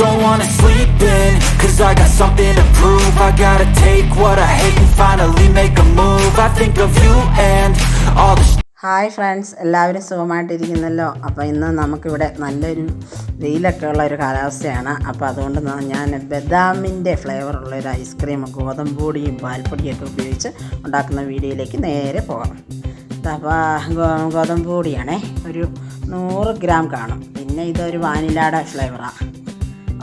don't wanna sleep in Cause I got something to prove. I gotta take what I hate and finally make a move. I think of you and all the hi friends എല്ലാവരും സുഖമായിട്ടിരിക്കുന്നല്ലോ. അപ്പോൾ ഇന്ന് നമുക്കിവിടെ നല്ലൊരു വെയിലൊക്കെ ഉള്ള ഒരു കാലാവസ്ഥയാണ്. അപ്പോൾ അതുകൊണ്ട് ഞാൻ ബദാമിന്റെ ഫ്ലേവറുള്ള ഒരു ഐസ്ക്രീം ഗോതമ്പൊടിയും പാൽപ്പൊടിയൊക്കെ ഉപയോഗിച്ച് ഉണ്ടാക്കുന്ന വീഡിയോയിലേക്ക് നേരെ പോകാം. അപ്പോൾ ഗോതമ്പ് പൊടിയാണേ ഒരു നൂറ് ഗ്രാം കാണും. പിന്നെ ഇതൊരു വാനിലയുടെ ഫ്ലേവറാണ്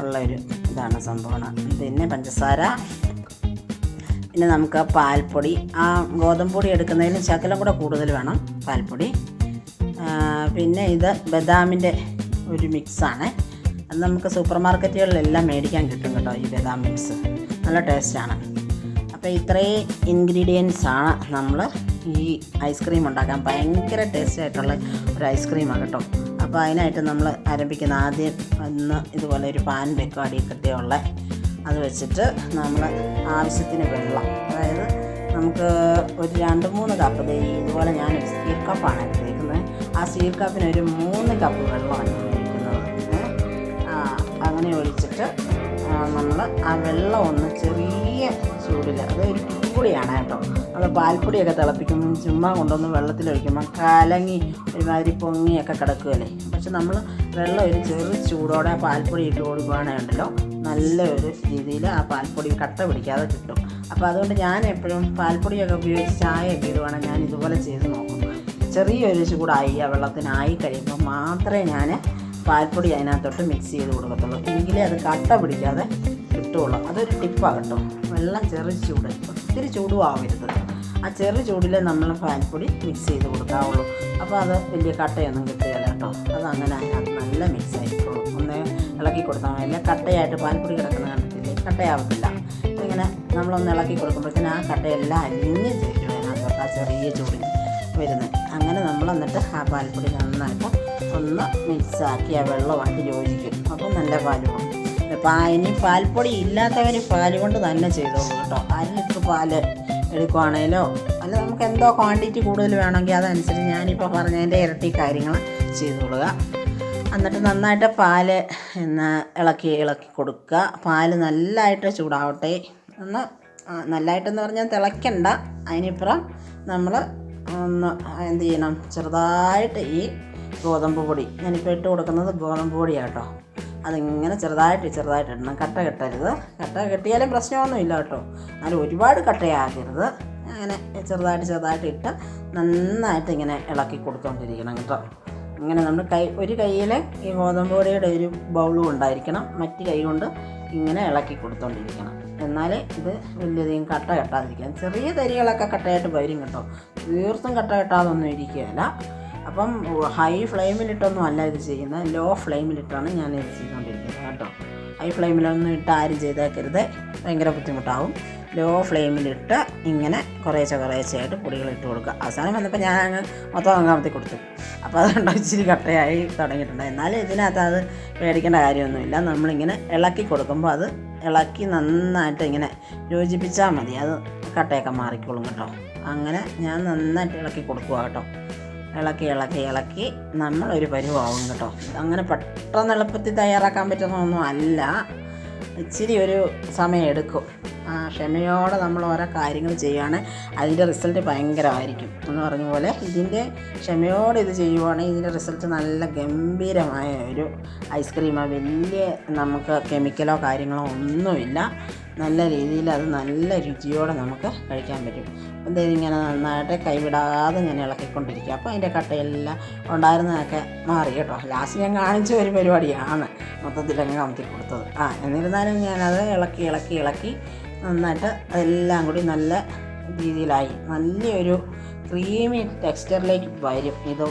ഉള്ളൊരു ഇതാണ് സംഭവം പിന്നെ പഞ്ചസാര. പിന്നെ നമുക്ക് പാൽപ്പൊടി. ആ ഗോതമ്പൊടി എടുക്കുന്നതിന് ശകലം കൂടെ കൂടുതൽ വേണം പാൽപ്പൊടി. പിന്നെ ഇത് ബദാമിന്റെ ഒരു മിക്സാണ്. അത് നമുക്ക് സൂപ്പർ മാർക്കറ്റുകളിലെല്ലാം മേടിക്കാൻ കിട്ടും കേട്ടോ ഈ ബദാം മിക്സ്. നല്ല ടേസ്റ്റാണ്. അപ്പോൾ ഇത്രയും ഇൻഗ്രീഡിയൻസാണ് നമ്മൾ ഈ ഐസ്ക്രീം ഉണ്ടാക്കാൻ ഭയങ്കര ടേസ്റ്റ് ആയിട്ടുള്ള ഒരു ഐസ്ക്രീമാണ് കേട്ടോ. അപ്പോൾ അതിനായിട്ട് നമ്മൾ ആരംഭിക്കുന്ന ആദ്യം ഒന്ന് ഇതുപോലെ ഒരു പാൻ വെക്കും അടി കിട്ടിയുള്ള അത് വെച്ചിട്ട് നമ്മൾ ആവശ്യത്തിന് വെള്ളം. അതായത് നമുക്ക് ഒരു രണ്ട് മൂന്ന് കപ്പ് ഇതുപോലെ ഞാൻ സ്റ്റീൽ കപ്പാണ് എടുത്തേക്കുന്നത് ആ സ്റ്റീൽ കപ്പിന് ഒരു മൂന്ന് കപ്പ് വെള്ളമാണ് ഒഴിക്കുന്നത്. അങ്ങനെ ഒഴിച്ചിട്ട് നമ്മൾ ആ വെള്ളം ഒന്ന് ചെറിയ ചൂടിൽ അത് ഒരു പൊടിയാണ് കേട്ടോ. നമ്മൾ പാൽപ്പൊടിയൊക്കെ തിളപ്പിക്കുമ്പം ചുമ്മാ കൊണ്ടുവന്ന് വെള്ളത്തിൽ ഒഴിക്കുമ്പോൾ കലങ്ങി ഒരുമാതിരി പൊങ്ങിയൊക്കെ കിടക്കുകയല്ലേ പക്ഷെ നമ്മൾ വെള്ളം ഒരു ചെറു ചൂടോടെ ആ പാൽപ്പൊടി ഇട്ട് കൊടുക്കുകയാണെങ്കിലോ നല്ല ഒരു രീതിയിൽ ആ പാൽപ്പൊടി കട്ട പിടിക്കാതെ കിട്ടും. അപ്പോൾ അതുകൊണ്ട് ഞാൻ എപ്പോഴും പാൽപ്പൊടിയൊക്കെ ഉപയോഗിച്ച് ചായയൊക്കെ ഇടുവാണെങ്കിൽ ഞാൻ ഇതുപോലെ ചെയ്ത് നോക്കും. ചെറിയൊരു ചൂടായി ആ വെള്ളത്തിനായി കഴിയുമ്പോൾ മാത്രമേ ഞാൻ പാൽപ്പൊടി അതിനകത്തോട്ട് മിക്സ് ചെയ്ത് കൊടുക്കത്തുള്ളൂ. എങ്കിലേ അത് കട്ട പിടിക്കാതെ കിട്ടുള്ളൂ അതൊരു ടിപ്പാണ് കേട്ടോ. വെള്ളം ചെറു ചൂട്. ഒത്തിരി ചൂടും ആവരുത് ആ ചെറു ചൂടിൽ നമ്മൾ പാൽപ്പൊടി മിക്സ് ചെയ്ത് കൊടുക്കാവുള്ളൂ. അപ്പോൾ അത് വലിയ കട്ടയൊന്നും കിട്ടുകയില്ല കേട്ടോ. അത് അങ്ങനെ അതിനകത്ത് നല്ല മിക്സ് ആയിക്കോളും ഒന്ന് ഇളക്കി കൊടുത്താൽ മതി. കട്ടയായിട്ട് പാൽപ്പൊടി കിടക്കുന്ന കണ്ടിട്ടില്ലേ? കട്ടയാവത്തില്ല. ഇങ്ങനെ നമ്മളൊന്ന് ഇളക്കി കൊടുക്കുമ്പോഴത്തേന് ആ കട്ടയെല്ലാം അലിഞ്ഞ് ചേരും അതിനകത്തോട്ട് ആ ചെറിയ ചൂടിൽ വരുന്നത്. അങ്ങനെ നമ്മൾ എന്നിട്ട് ആ പാൽപ്പൊടി നന്നായിട്ട് ഒന്ന് മിക്സാക്കി ആ വെള്ളമായിട്ട് യോജിക്കും. അപ്പം നല്ല പാൽ പോകും ഇനി പാൽപ്പൊടി ഇല്ലാത്തവർ പാൽ കൊണ്ട് തന്നെ ചെയ്തോളൂ കേട്ടോ. അര ലിറ്റർ പാൽ എടുക്കുവാണേലോ അല്ല നമുക്ക് എന്തോ ക്വാണ്ടിറ്റി കൂടുതൽ വേണമെങ്കിൽ അതനുസരിച്ച് ഞാനിപ്പോൾ പറഞ്ഞതിന്റെ ഇരട്ടി കാര്യങ്ങൾ ചെയ്തോളുക. എന്നിട്ട് നന്നായിട്ട് പാൽ എന്ന് ഇളക്കി ഇളക്കി കൊടുക്കുക. പാൽ നല്ലതായിട്ട് ചൂടാവട്ടെ. ഒന്ന് നല്ലതായിട്ടെന്ന് പറഞ്ഞാൽ തിളയ്ക്കണ്ട. അതിനിപ്പുറം നമ്മൾ ഒന്ന് എന്ത് ചെയ്യണം? ചെറുതായിട്ട് ഈ ഗോതമ്പ് പൊടി. ഞാനിപ്പോൾ ഇട്ട് കൊടുക്കുന്നത് ഗോതമ്പ് പൊടിയാണ് കേട്ടോ അതിങ്ങനെ ചെറുതായിട്ട് ചെറുതായിട്ട് ഇടണം. കട്ട കെട്ടരുത്. കട്ട കെട്ടിയാലും പ്രശ്നമൊന്നുമില്ല കേട്ടോ. എന്നാലും ഒരുപാട് കട്ടയാകരുത് അങ്ങനെ ചെറുതായിട്ട് ചെറുതായിട്ട് ഇട്ട് നന്നായിട്ട് ഇങ്ങനെ ഇളക്കി കൊടുത്തുകൊണ്ടിരിക്കണം കേട്ടോ. ഇങ്ങനെ നമ്മൾ കൈ ഒരു കയ്യിൽ ഈ ഗോതമ്പ് പൊടിയുടെ ഒരു ബൗളും ഉണ്ടായിരിക്കണം. മറ്റു കൈ കൊണ്ട് ഇങ്ങനെ ഇളക്കി കൊടുത്തോണ്ടിരിക്കണം. എന്നാലേ ഇത് വലിയധികം കട്ട കെട്ടാതിരിക്കാൻ. ചെറിയ തരികളൊക്കെ കട്ടയായിട്ട് വരും കേട്ടോ. തീർത്തും കട്ട കെട്ടാതൊന്നും ഇരിക്കുകയില്ല. അപ്പം ഹൈ ഫ്ലെയിമിലിട്ടൊന്നും അല്ല ഇത് ചെയ്യുന്നത്. ലോ ഫ്ലെയിമിലിട്ടാണ് ഞാൻ ഇത് ചെയ്തുകൊണ്ടിരിക്കുന്നത് കേട്ടോ. ഹൈ ഫ്ലെയിമിലൊന്നും ഇട്ട് ആരും ചെയ്തേക്കരുത്. ഭയങ്കര ബുദ്ധിമുട്ടാവും. ലോ ഫ്ലെയിമിലിട്ട് ഇങ്ങനെ കുറേശ്ശെ കുറേശ്ശെയായിട്ട് പൊടികൾ ഇട്ട് കൊടുക്കുക. അവസാനം വന്നപ്പോൾ ഞാൻ അങ്ങ് മൊത്തം അങ്ങാമത്തി കൊടുത്തു. അപ്പോൾ അതുകൊണ്ട് ഇച്ചിരി കട്ടയായി തുടങ്ങിയിട്ടുണ്ട്. എന്നാലും ഇതിനകത്ത് അത് പേടിക്കേണ്ട കാര്യമൊന്നുമില്ല. നമ്മളിങ്ങനെ ഇളക്കി കൊടുക്കുമ്പോൾ അത് ഇളക്കി നന്നായിട്ട് ഇങ്ങനെ യോജിപ്പിച്ചാൽ മതി. അത് കട്ടയൊക്കെ മാറിക്കോളും കേട്ടോ. അങ്ങനെ ഞാൻ നന്നായിട്ട് ഇളക്കി കൊടുക്കുക കേട്ടോ. ഇളക്കി ഇളക്കി ഇളക്കി നമ്മളൊരു പരുവാകും കേട്ടോ. അങ്ങനെ പെട്ടെന്ന് എളുപ്പത്തിൽ തയ്യാറാക്കാൻ പറ്റുന്നൊന്നും അല്ല. ഇച്ചിരി ഒരു സമയം എടുക്കും. ക്ഷമയോടെ നമ്മൾ ഓരോ കാര്യങ്ങൾ ചെയ്യുകയാണ് അതിന്റെ റിസൾട്ട് ഭയങ്കരമായിരിക്കും. എന്ന് പറഞ്ഞ പോലെ ഇതിന്റെ ക്ഷമയോടെ ഇത് ചെയ്യുവാണെങ്കിൽ ഇതിന്റെ റിസൾട്ട് നല്ല ഗംഭീരമായ ഒരു ഐസ്ക്രീമാണ് വലിയ നമുക്ക് കെമിക്കലോ കാര്യങ്ങളോ ഒന്നുമില്ല. നല്ല രീതിയിൽ അത് നല്ല രുചിയോടെ നമുക്ക് കഴിക്കാൻ പറ്റും. അപ്പം ഇങ്ങനെ നന്നായിട്ട് കൈവിടാതെ ഞാൻ ഇളക്കിക്കൊണ്ടിരിക്കുക. അപ്പോൾ അതിന്റെ കട്ടയെല്ലാം ഉണ്ടായിരുന്നതൊക്കെ മാറി കേട്ടോ. ലാസ്റ്റ് ഞാൻ കാണിച്ച ഒരു പരിപാടിയാണ് മൊത്തത്തിലങ്ങ് കമത്തി കൊടുത്തത്. ആ എന്നിരുന്നാലും ഞാനത് ഇളക്കി ഇളക്കി ഇളക്കി നന്നായിട്ട് എല്ലാം കൂടി നല്ല രീതിയിലായി. നല്ലൊരു ക്രീമി ടെക്സ്ചറിലേക്ക് വരും. ഇത്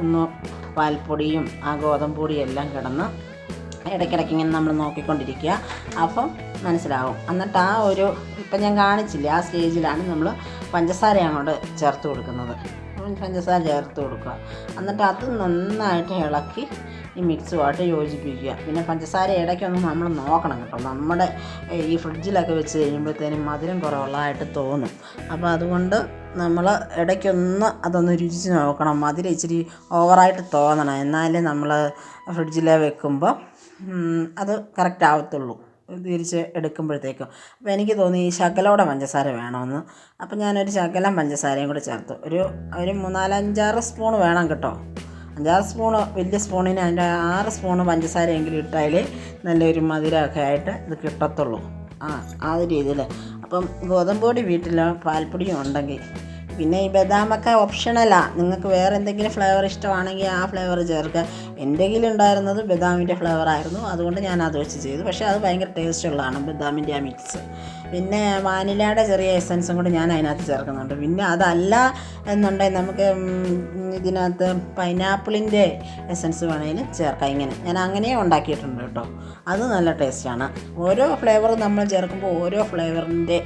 ഒന്ന് പാൽപ്പൊടിയും ആ ഗോതമ്പ് പൊടിയും എല്ലാം കിടന്ന് ഇടയ്ക്കിടയ്ക്ക് ഇങ്ങനെ നമ്മൾ നോക്കിക്കൊണ്ടിരിക്കുക. അപ്പം മനസ്സിലാവും. എന്നിട്ട് ആ ഒരു ഇപ്പം ഞാൻ കാണിച്ചില്ല ആ സ്റ്റേജിലാണ് നമ്മൾ പഞ്ചസാര അങ്ങോട്ട് ചേർത്ത് കൊടുക്കുന്നത്. പഞ്ചസാര ചേർത്ത് കൊടുക്കുക. എന്നിട്ട് അത് നന്നായിട്ട് ഇളക്കി ഈ മിക്സുമായിട്ട് യോജിപ്പിക്കുക. പിന്നെ പഞ്ചസാര ഇടയ്ക്കൊന്ന് നമ്മൾ നോക്കണം കേട്ടോ. നമ്മുടെ ഈ ഫ്രിഡ്ജിലൊക്കെ വെച്ച് കഴിയുമ്പോഴത്തേനും മധുരം കുറവുള്ളതായിട്ട് തോന്നും. അപ്പോൾ അതുകൊണ്ട് നമ്മൾ ഇടയ്ക്കൊന്ന് അതൊന്ന് രുചിച്ച് നോക്കണം. മധുരം ഇച്ചിരി ഓവറായിട്ട് തോന്നണം. എന്നാലേ നമ്മൾ ഫ്രിഡ്ജിൽ വെക്കുമ്പോൾ അത് കറക്റ്റ് ആവത്തുള്ളൂ. തിരിച്ച് എടുക്കുമ്പോഴത്തേക്കും. അപ്പോൾ എനിക്ക് തോന്നി ഈ ശകലോടെ പഞ്ചസാര വേണമെന്ന് അപ്പോൾ ഞാനൊരു ശകലം പഞ്ചസാരയും കൂടെ ചേർത്തു. ഒരു ഒരു മൂന്നാലഞ്ചാറ് സ്പൂൺ വേണം കേട്ടോ. അഞ്ചാറ് സ്പൂൺ വലിയ സ്പൂണിന് അതിന്റെ ആറ് സ്പൂണ് പഞ്ചസാരയെങ്കിലും ഇട്ടാലേ നല്ലൊരു മധുരമൊക്കെ ആയിട്ട് ഇത് കിട്ടത്തുള്ളൂ. ആ ആ രീതിയിൽ. അപ്പം ഗോതമ്പ് പൊടി വീട്ടിൽ പാൽപ്പൊടിയും ഉണ്ടെങ്കിൽ പിന്നെ ഈ ബദാമൊക്കെ ഓപ്ഷണലാണ് നിങ്ങൾക്ക് വേറെ എന്തെങ്കിലും ഫ്ലേവർ ഇഷ്ടമാണെങ്കിൽ ആ ഫ്ലേവർ ചേർക്കുക. എന്റെ കയ്യിലുണ്ടായിരുന്നത് ബദാമിന്റെ ഫ്ലേവർ ആയിരുന്നു. അതുകൊണ്ട് ഞാൻ അത് വെച്ച് ചെയ്തു. പക്ഷേ അത് ഭയങ്കര ടേസ്റ്റ് ഉള്ളതാണ് ബദാമിന്റെ ആ മിക്സ് പിന്നെ വാനിലയുടെ ചെറിയ എസൻസും കൂടി ഞാൻ അതിനകത്ത് ചേർക്കുന്നുണ്ട്. പിന്നെ അതല്ല എന്നുണ്ടെങ്കിൽ നമുക്ക് ഇതിനകത്ത് പൈനാപ്പിളിന്റെ എസൻസ് വേണമെങ്കിൽ ചേർക്കാം. ഇങ്ങനെ. ഞാൻ അങ്ങനെ ഉണ്ടാക്കിയിട്ടുണ്ട് കേട്ടോ. അത് നല്ല ടേസ്റ്റാണ് ഓരോ ഫ്ലേവർ നമ്മൾ ചേർക്കുമ്പോൾ ഓരോ ഫ്ലേവറിന്റെ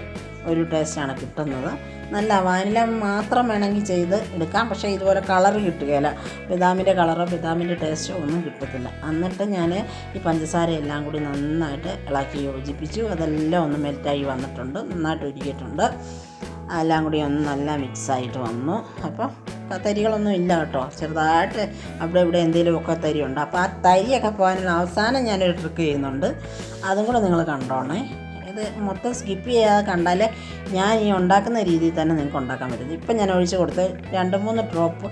ഒരു ടേസ്റ്റാണ് കിട്ടുന്നത്. നല്ല വാനില മാത്രം വേണമെങ്കിൽ ചെയ്ത് എടുക്കാം. പക്ഷേ ഇതുപോലെ കളർ കിട്ടുകയില്ല. ബദാമിന്റെ കളറോ ബദാമിന്റെ ടേസ്റ്റോ ഒന്നും കിട്ടത്തില്ല. എന്നിട്ട് ഞാൻ ഈ പഞ്ചസാര എല്ലാം കൂടി നന്നായിട്ട് ഇളക്കി യോജിപ്പിച്ചു. അതെല്ലാം ഒന്ന് മെൽറ്റായി വന്നിട്ടുണ്ട്. നന്നായിട്ട് ഒരുക്കിയിട്ടുണ്ട് എല്ലാം കൂടി ഒന്ന് നല്ല മിക്സായിട്ട് വന്നു. അപ്പോൾ തരികളൊന്നും ഇല്ല കേട്ടോ. ചെറുതായിട്ട് അവിടെ ഇവിടെ എന്തെങ്കിലുമൊക്കെ തരിയുണ്ട്. അപ്പോൾ ആ തരിയൊക്കെ പോകാനുള്ള അവസാനം ഞാനൊരു ട്രിക്ക് ചെയ്യുന്നുണ്ട്. അതും കൂടെ നിങ്ങൾ കണ്ടോണേ. ഇത് മൊത്തം സ്കിപ്പ് ചെയ്യാതെ കണ്ടാൽ ഞാൻ ഈ ഉണ്ടാക്കുന്ന രീതിയിൽ തന്നെ നിങ്ങൾക്ക് ഉണ്ടാക്കാൻ പറ്റും. ഇപ്പം ഞാൻ ഒഴിച്ച് കൊടുത്ത് രണ്ട് മൂന്ന് ഡ്രോപ്പ്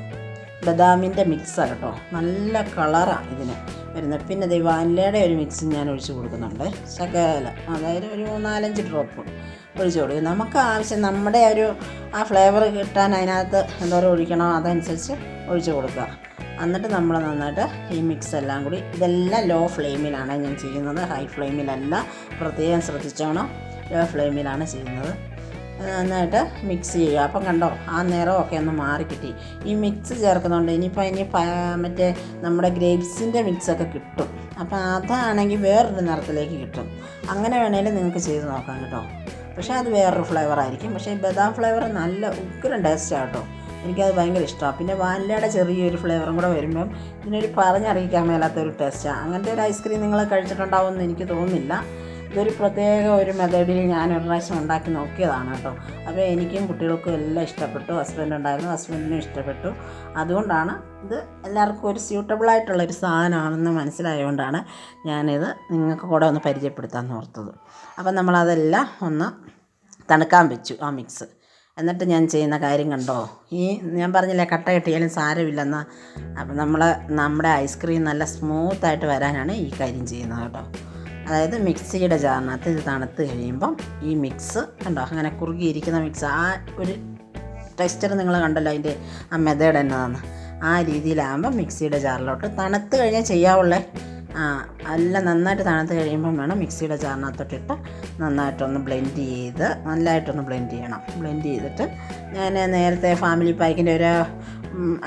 ബദാമിന്റെ മിക്സാണ് കേട്ടോ. നല്ല കളറാണ് ഇതിന്. വരുന്നത്. പിന്നെ ദേ വാനിലയുടെ ഒരു മിക്സ് ഞാൻ ഒഴിച്ച് കൊടുക്കുന്നുണ്ട്. ശകല അതായത് ഒരു നാലഞ്ച് ഡ്രോപ്പ് ഒഴിച്ച് കൊടുക്കും. നമുക്ക് ആവശ്യം നമ്മുടെ ഒരു ആ ഫ്ലേവർ കിട്ടാൻ അതിനകത്ത് എന്തോരം ഒഴിക്കണോ അതനുസരിച്ച് ഒഴിച്ച് കൊടുക്കുക. എന്നിട്ട് നമ്മൾ നന്നായിട്ട് ഈ മിക്സ് എല്ലാം കൂടി ഇതെല്ലാം ലോ ഫ്ലെയിമിലാണ് ഞാൻ ചെയ്യുന്നത്. ഹൈ ഫ്ലെയിമിലല്ല പ്രത്യേകം ശ്രദ്ധിച്ചോണം. ലോ ഫ്ലെയിമിലാണ് ചെയ്യുന്നത്. നന്നായിട്ട് മിക്സ് ചെയ്യുക. അപ്പം കണ്ടോ ആ നിറമൊക്കെ ഒന്ന് മാറി കിട്ടി ഈ മിക്സ് ചേർക്കുന്നുണ്ട് ഇനിയിപ്പോൾ ഇനി മറ്റേ നമ്മുടെ ഗ്രേപ്സിന്റെ മിക്സൊക്കെ കിട്ടും. അപ്പം അതാണെങ്കിൽ വേറൊരു നിറത്തിലേക്ക് കിട്ടും. അങ്ങനെ വേണമെങ്കിലും നിങ്ങൾക്ക് ചെയ്ത് നോക്കാം കേട്ടോ. പക്ഷേ അത് വേറൊരു ഫ്ലേവർ ആയിരിക്കും. പക്ഷേ ബദാം ഫ്ലേവർ നല്ല ഉഗ്രം ടേസ്റ്റാണ് കേട്ടോ. എനിക്കത് ഭയങ്കര ഇഷ്ടമാണ് പിന്നെ വാനിലയുടെ ചെറിയൊരു ഫ്ലേവറും കൂടെ വരുമ്പം ഇതിനൊരു പറഞ്ഞറിയിക്കാൻ മേലാത്തൊരു ടേസ്റ്റാണ് അങ്ങനത്തെ ഒരു ഐസ്ക്രീം നിങ്ങൾ കഴിച്ചിട്ടുണ്ടാവുമെന്ന് എനിക്ക് തോന്നുന്നില്ല. ഇതൊരു പ്രത്യേക ഒരു മെത്തേഡിൽ ഞാൻ ഒരു പ്രാവശ്യം ഉണ്ടാക്കി നോക്കിയതാണ് കേട്ടോ. അപ്പോൾ എനിക്കും കുട്ടികൾക്കും എല്ലാം ഇഷ്ടപ്പെട്ടു. ഹസ്ബൻഡ് ഉണ്ടായിരുന്നു. ഹസ്ബൻഡിനും ഇഷ്ടപ്പെട്ടു. അതുകൊണ്ടാണ് ഇത് എല്ലാവർക്കും ഒരു സ്യൂട്ടബിൾ ആയിട്ടുള്ളൊരു സാധനമാണെന്ന് മനസ്സിലായതുകൊണ്ടാണ് ഞാനിത് നിങ്ങൾക്ക് കൂടെ ഒന്ന് പരിചയപ്പെടുത്താൻ ഓർത്തത്. അപ്പം നമ്മളതെല്ലാം ഒന്ന് തണുക്കാൻ വെച്ചു ആ മിക്സ് എന്നിട്ട് ഞാൻ ചെയ്യുന്ന കാര്യം കണ്ടോ? ഈ ഞാൻ പറഞ്ഞില്ലേ കട്ട കെട്ടിയാലും സാരമില്ലെന്ന്. അപ്പം നമ്മൾ നമ്മുടെ ഐസ്ക്രീം നല്ല സ്മൂത്തായിട്ട് വരാനാണ് ഈ കാര്യം ചെയ്യുന്നത് കേട്ടോ. അതായത് മിക്സിയുടെ ജാറിനകത്ത് ഇത് തണുത്ത് കഴിയുമ്പം ഈ മിക്സ് കണ്ടോ? അങ്ങനെ കുറുകിയിരിക്കുന്ന മിക്സ്. ആ ഒരു ടെക്സ്ചർ നിങ്ങൾ കണ്ടല്ലോ അതിന്റെ ആ മെത്തേഡ് എന്നതാണ്. ആ രീതിയിലാകുമ്പോൾ മിക്സിയുടെ ജാറിലോട്ട് തണുത്ത് കഴിഞ്ഞാൽ ചെയ്യാവുള്ളേ? ആ എല്ലാം നന്നായിട്ട് തണുത്ത് കഴിയുമ്പം വേണം മിക്സിയുടെ ചാറിനകത്തോട്ടിട്ട് നന്നായിട്ടൊന്ന് ബ്ലെൻഡ് ചെയ്ത് നല്ലതായിട്ടൊന്ന് ബ്ലെൻഡ് ചെയ്യണം. ബ്ലെൻഡ് ചെയ്തിട്ട് ഞാൻ നേരത്തെ ഫാമിലി പാക്കിന്റെ ഒരു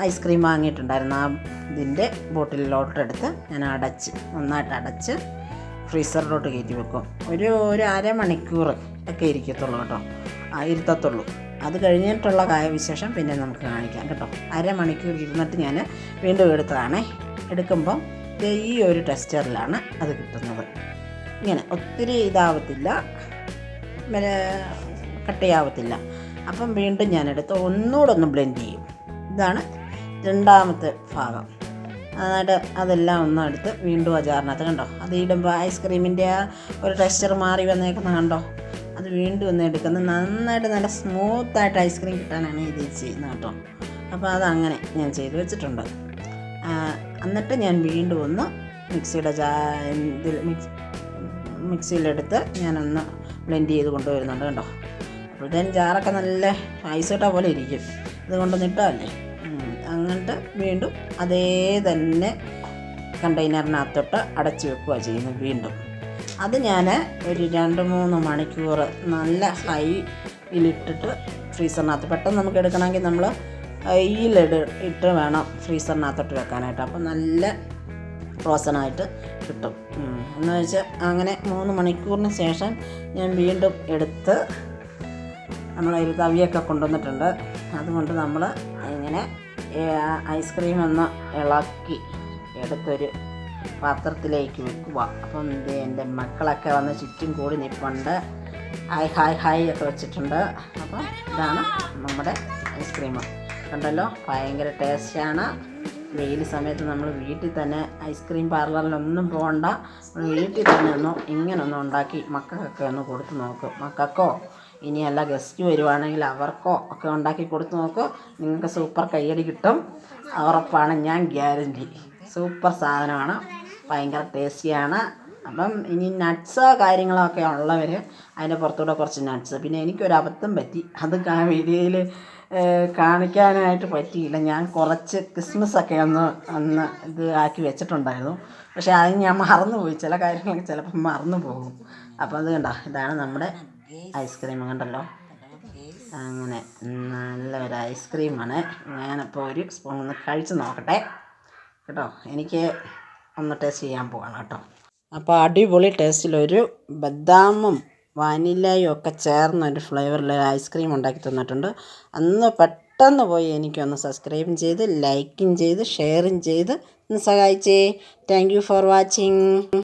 ഐസ്ക്രീം വാങ്ങിയിട്ടുണ്ടായിരുന്നു. ആ ഇതിന്റെ ബോട്ടിലോട്ടെടുത്ത് ഞാൻ അടച്ച് നന്നായിട്ട് അടച്ച് ഫ്രീസറിലോട്ട് കയറ്റി വെക്കും. ഒരു ഒരു അരമണിക്കൂർ ഒക്കെ ഇരിക്കത്തുള്ളൂ കേട്ടോ. ഇരുത്തത്തുള്ളൂ. അത് കഴിഞ്ഞിട്ടുള്ള കാര്യവിശേഷം പിന്നെ നമുക്ക് കാണിക്കാം കേട്ടോ. അരമണിക്കൂർ ഇരുന്നിട്ട് ഞാൻ വീണ്ടും എടുത്തതാണേ. എടുക്കുമ്പോൾ ഈ ഒരു ടെസ്റ്ററിലാണ് അത് കിട്ടുന്നത്. ഇങ്ങനെ ഒത്തിരി ഇതാവത്തില്ല. കട്ടയാവത്തില്ല. അപ്പം വീണ്ടും ഞാനെടുത്ത് ഒന്നുകൂടെ ഒന്ന് ബ്ലെൻഡ് ചെയ്യും. ഇതാണ് രണ്ടാമത്തെ ഭാഗം. നന്നായിട്ട് അതെല്ലാം ഒന്ന് എടുത്ത് വീണ്ടും അചാറിനകത്ത് കണ്ടോ? അത് ഇടുമ്പോൾ ഐസ്ക്രീമിന്റെ ആ ഒരു ടെക്സ്ചർ മാറി വന്നേക്കുന്ന കണ്ടോ? അത് വീണ്ടും ഒന്ന് എടുക്കുന്നത് നന്നായിട്ട് നല്ല സ്മൂത്തായിട്ട് ഐസ്ക്രീം കിട്ടാനാണ് ഇത് ചെയ്യുന്നത് കേട്ടോ. അപ്പോൾ അതങ്ങനെ ഞാൻ ചെയ്ത് വെച്ചിട്ടുണ്ട്. എന്നിട്ട് ഞാൻ വീണ്ടും ഒന്ന് മിക്സിയുടെ ചാ ഇതിൽ മിക്സ് മിക്സിയിലെടുത്ത് ഞാനൊന്ന് ബ്ലെൻഡ് ചെയ്ത് കൊണ്ടുവരുന്നുണ്ട് കണ്ടോ? അപ്പോഴത്തേനും ജാറൊക്കെ നല്ല ഐസ് ഇട്ട പോലെ ഇരിക്കും. ഇത് കൊണ്ടൊന്ന് അങ്ങോട്ട് വീണ്ടും അതേ തന്നെ കണ്ടെയ്നറിനകത്തോട്ട് അടച്ച് വെക്കുക ചെയ്യുന്നത് വീണ്ടും. അത് ഞാൻ ഒരു രണ്ട് മൂന്ന് മണിക്കൂർ നല്ല ഹൈയിലിട്ടിട്ട് ഫ്രീസറിനകത്ത് പെട്ടെന്ന് നമുക്ക് എടുക്കണമെങ്കിൽ നമ്മൾ ഹൈയിലിട് ഇട്ട് വേണം ഫ്രീസറിനകത്തോട്ട് വെക്കാനായിട്ട്. അപ്പം നല്ല ഫ്രോസണായിട്ട് കിട്ടും. എന്ന് വെച്ചാൽ അങ്ങനെ മൂന്ന് മണിക്കൂറിന് ശേഷം ഞാൻ വീണ്ടും എടുത്ത് നമ്മളതിൽ തവിയൊക്കെ കൊണ്ടുവന്നിട്ടുണ്ട്. അതുകൊണ്ട് നമ്മൾ ഇങ്ങനെ ഐസ്ക്രീം ഒന്ന് ഇളക്കി എടുത്തൊരു പാത്രത്തിലേക്ക് വെക്കുക. അപ്പം ഇത് എന്റെ മക്കളൊക്കെ വന്ന് ചുറ്റും കൂടി നിൽപ്പുണ്ട് ഹായ് ഹായ് ഹായ് ഒക്കെ വെച്ചിട്ടുണ്ട്. അപ്പം ഇതാണ് നമ്മുടെ ഐസ്ക്രീം. കണ്ടല്ലോ? ഭയങ്കര ടേസ്റ്റാണ്. വെയിൽ സമയത്ത് നമ്മൾ വീട്ടിൽ തന്നെ ഐസ്ക്രീം പാർലറിലൊന്നും പോകണ്ട. വീട്ടിൽ തന്നെ ഒന്ന് ഇങ്ങനെ ഒന്ന് ഉണ്ടാക്കി മക്കൾക്കൊക്കെ ഒന്ന് കൊടുത്ത് നോക്കും. മക്കൾക്കോ? ഇനിയല്ല ഗസ്റ്റ് വരുവാണെങ്കിൽ അവർക്കോ ഒക്കെ ഉണ്ടാക്കി കൊടുത്ത് നോക്ക്. നിങ്ങൾക്ക് സൂപ്പർ കയ്യടി കിട്ടും. ഉറപ്പാണ് ഞാൻ ഗ്യാരന്റി സൂപ്പർ സാധനമാണ്. ഭയങ്കര ടേസ്റ്റിയാണ് അപ്പം ഇനി നട്ട്സോ കാര്യങ്ങളോ ഒക്കെ ഉള്ളവർ അതിന്റെ പുറത്തൂടെ കുറച്ച് നട്ട്സ് പിന്നെ എനിക്കൊരു അബദ്ധം പറ്റി. അത് ആ വീഡിയോയിൽ കാണിക്കാനായിട്ട് പറ്റിയില്ല. ഞാൻ കുറച്ച് ക്രിസ്മസ് ഒക്കെ ഒന്ന് ഒന്ന് ഇത് ആക്കി വെച്ചിട്ടുണ്ടായിരുന്നു. പക്ഷേ അത് ഞാൻ മറന്നുപോയി. ചില കാര്യങ്ങളൊക്കെ ചിലപ്പം മറന്നു പോകും അപ്പോൾ അത് ഇതാണ് നമ്മുടെ ഐസ്ക്രീം കണ്ടല്ലോ അങ്ങനെ നല്ലൊരു ഐസ്ക്രീമാണ്. ഞാനപ്പോൾ ഒരു സ്പൂൺ ഒന്ന് കഴിച്ച് നോക്കട്ടെ. കേട്ടോ എനിക്ക് ഒന്ന് ടേസ്റ്റ് ചെയ്യാൻ പോവാണ് കേട്ടോ. അപ്പോൾ അടിപൊളി ടേസ്റ്റിലൊരു ബദാമും വാനിലയും ഒക്കെ ചേർന്നൊരു ഫ്ലേവറിൽ ഐസ്ക്രീം ഉണ്ടാക്കി തന്നിട്ടുണ്ട്. അന്ന് പെട്ടെന്ന് പോയി എനിക്കൊന്ന് സബ്സ്ക്രൈബും ചെയ്ത് ലൈക്കും ചെയ്ത് ഷെയറും ചെയ്ത് ഒന്ന് സഹായിച്ചേ. Thank for watching